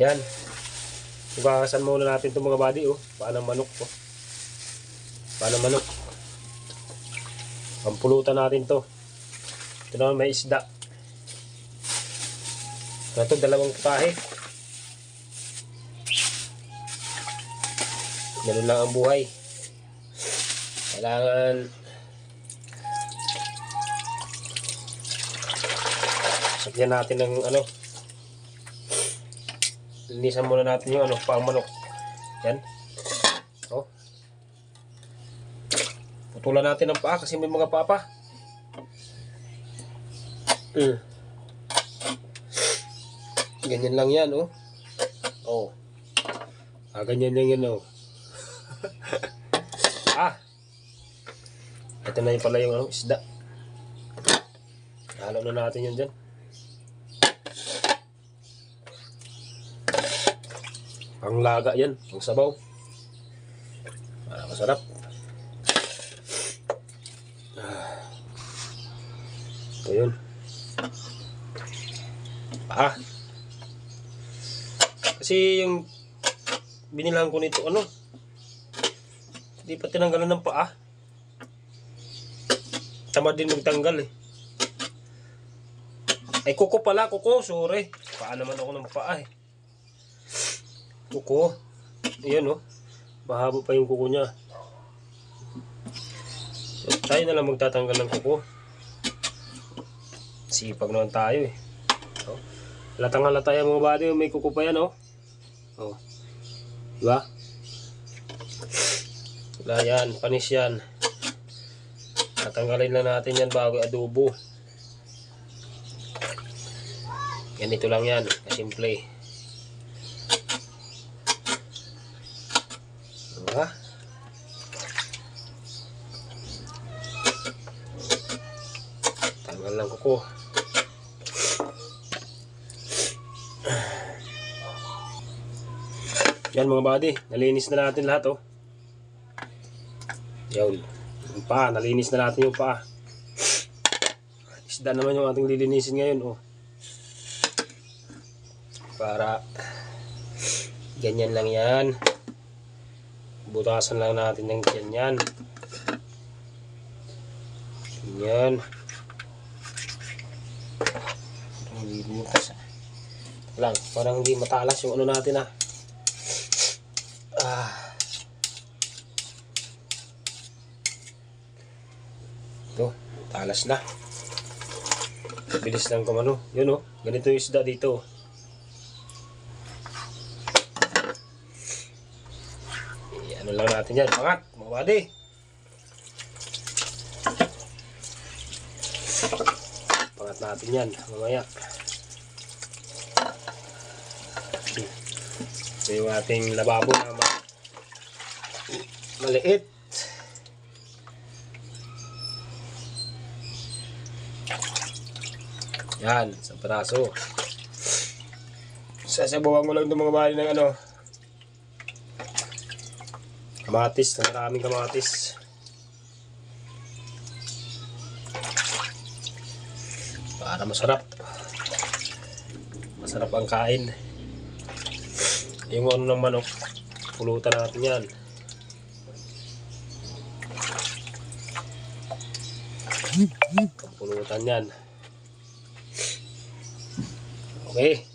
Yan. Hugasan muna natin itong mga body, oh. Paano manok, oh. Paano manok. Pampulutan natin to. Ito naman may isda. Ito, dalawang putahe. Ganun lang ang buhay. Kailangan Sakyan natin ng ano Linisan muna natin yung ano, pang manok. Yan. Oh. Putulan natin ang paa kasi may mga paa pa. Mm. Ganyan lang yan, oh. Oh. Ah, ganyan lang yan, oh. ah. Ito na yung pala yung ano, isda. Halo na natin yun dyan. Ang laga yan, ang sabaw. Ah, masarap. Ah. Ito yun. Ah. Kasi yung binilang ko nito, ano? Hindi pa tinanggalan ng paa. Tamad din magtanggal eh. Ay, kuko pala, kuko, sorry. Paa naman ako ng paa eh. Kuko. Ayan oh. Mahaba pa yung kuko niya. So, tayo na lang magtatanggal ng kuko. Sipag naman tayo eh. Oh. Latang halata yung mga body, may kuko pa yan oh. Oh. Diba? Wala yan, panis yan. Tatanggalin lang natin yan bago adobo. Ganito lang yan, kasimple. Diba? Tanggal lang kuko. Yan mga buddy, nalinis na natin lahat oh. Yun. Yung paa, nalinis na natin yung paa. Isda naman yung ating lilinisin ngayon oh. Para ganyan lang yan. Butasan lang natin ng ganyan. Ganyan. Hindi butas ah. Lang, parang hindi matalas yung ano natin ah. Ah. Ito, talas na. Bilis lang kumano. Yun oh, ganito yung isda dito. Eh, ano lang natin yan, pangat, mga buddy. Pangat natin yan, mamaya. Ito yung ating lababo na ma maliit. Yan, sa peraso. Sasabawan ko lang itong mga bali ng ano. Kamatis, na maraming kamatis. Para masarap. Masarap ang kain. Yung ano ng manok, pulutan natin yan. Pulutan yan. Okay.